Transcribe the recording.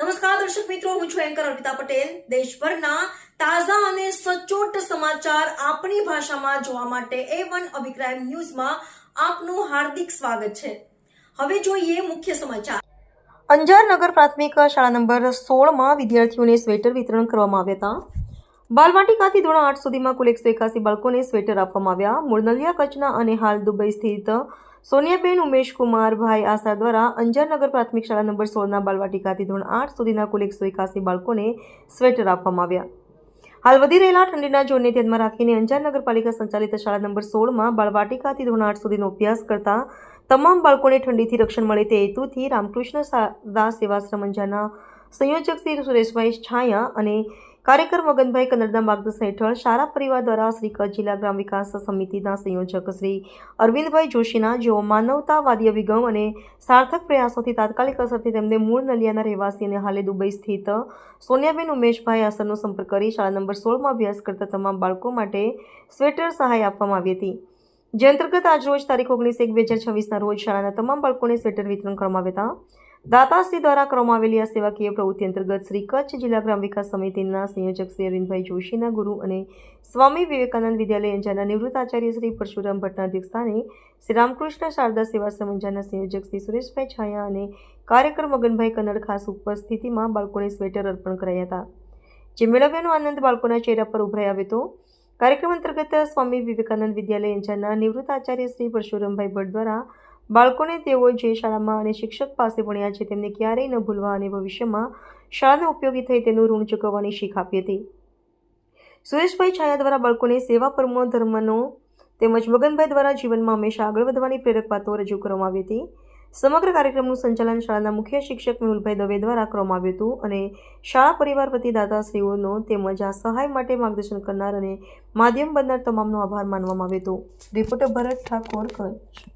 નમસ્કાર, દર્શક મિત્રો, હું છું એન્કર અર્પિતા પટેલ. દેશભરના તાજા અને સચોટ સમાચાર આપણી ભાષામાં જોવા માટે એ વન અભિપ્રાય ન્યૂઝમાં આપનું હાર્દિક સ્વાગત છે. હવે જોઈએ મુખ્ય સમાચાર. અંજાર નગર પ્રાથમિક શાળા નંબર સોળમાં વિદ્યાર્થીઓને સ્વેટર વિતરણ કરવામાં આવ્યા હતા. બાલવાટિકાથી ધોરણ આઠ સુધીમાં કુલ એકસો એકાસી બાળકોને સ્વેટર આપવામાં આવ્યા. મૂળ નલિયા કચ્છના અને હાલ દુબઈ સ્થિત સોનિયાબેન ઉમેશકુમારભાઈ આસા દ્વારા અંજાર નગર પ્રાથમિક શાળા નંબર સોળના બાલવાટિકાથી ધોરણ આઠ સુધીના કુલ એકસો એકાસી બાળકોને સ્વેટર આપવામાં આવ્યા. હાલ વધી રહેલા ઠંડીના જોરને ધ્યાનમાં રાખીને અંજાર નગરપાલિકા સંચાલિત શાળા નંબર સોળમાં બાળવાટિકાથી ધોરણ આઠ સુધીનો અભ્યાસ કરતા તમામ બાળકોને ઠંડીથી રક્ષણ મળે તે હેતુથી રામકૃષ્ણ દાસ સેવાશ્રમ અંજારના સંયોજક શ્રી સુરેશભાઈ છાયા અને કાર્યકર મગનભાઈ કન્નડના માર્ગદર્શન હેઠળ શાળા પરિવાર દ્વારા શ્રી કચ્છ જિલ્લા ગ્રામ વિકાસ સમિતિના સંયોજક શ્રી અરવિંદભાઈ જોશીના જેઓ માનવતાવાદી અભિગમ અને સાર્થક પ્રયાસોથી તાત્કાલિક અસરથી તેમને મૂળ નલિયાના રહેવાસી અને હાલે દુબઈ સ્થિત સોનિયાબેન ઉમેશભાઈ આસરનો સંપર્ક કરી શાળા નંબર સોળમાં અભ્યાસ કરતા તમામ બાળકો માટે સ્વેટર સહાય આપવામાં આવી હતી. જે અંતર્ગત આજરોજ તારીખ ઓગણીસ એક બે હજાર છવ્વીસના રોજ શાળાના તમામ બાળકોને સ્વેટર વિતરણ કરવામાં આવ્યા હતા. દાતાશ્રી દ્વારા કરવામાં આવેલી આ સેવાકીય પ્રવૃત્તિ અંતર્ગત શ્રી કચ્છ જિલ્લા ગ્રામ વિકાસ સમિતિના સંયોજક શ્રી અરવિંદભાઈ જોશીના ગુરુ અને સ્વામી વિવેકાનંદ વિદ્યાલય અંજારના નિવૃત્ત આચાર્ય શ્રી પરશુરામ ભટ્ટના અધ્યક્ષસ્થાને શ્રી રામકૃષ્ણ શારદા સેવા સમંજાના સંયોજક શ્રી સુરેશભાઈ છાયા અને કાર્યકર મગનભાઈ કન્નડ ખાસ ઉપસ્થિતિમાં બાળકોને સ્વેટર અર્પણ કરાયા હતા. જે મેળવ્યાનો આનંદ બાળકોના ચહેરા પર ઉભરાઈ આવ્યો હતો. કાર્યક્રમ અંતર્ગત સ્વામી વિવેકાનંદ વિદ્યાલય અંજારના નિવૃત્ત આચાર્ય શ્રી પરશુરામભાઈ ભટ્ટ દ્વારા બાળકોને તેઓ જે શાળામાં અને શિક્ષક પાસે ભણ્યા છે, તેમને ક્યારેય ન ભૂલવા અને ભવિષ્યમાં શાળાને ઉપયોગી થઈ તેનું ઋણ ચૂકવવાની શીખ આપી હતી. સુરેશભાઈ છાયા દ્વારા બાળકોને સેવા પરમો ધર્મનો તેમજ મગનભાઈ દ્વારા જીવનમાં હંમેશા આગળ વધવાની પ્રેરક વાતો રજૂ કરવામાં આવી હતી. સમગ્ર કાર્યક્રમનું સંચાલન શાળાના મુખ્ય શિક્ષક મેહુલભાઈ દવે દ્વારા કરવામાં આવ્યું હતું અને શાળા પરિવાર વતી દાદાશ્રીઓનો તેમજ આ સહાય માટે માર્ગદર્શન કરનાર અને માધ્યમ બનનાર તમામનો આભાર માનવામાં આવ્યો હતો. રિપોર્ટર ભરત ઠાકોર, કચ્છ.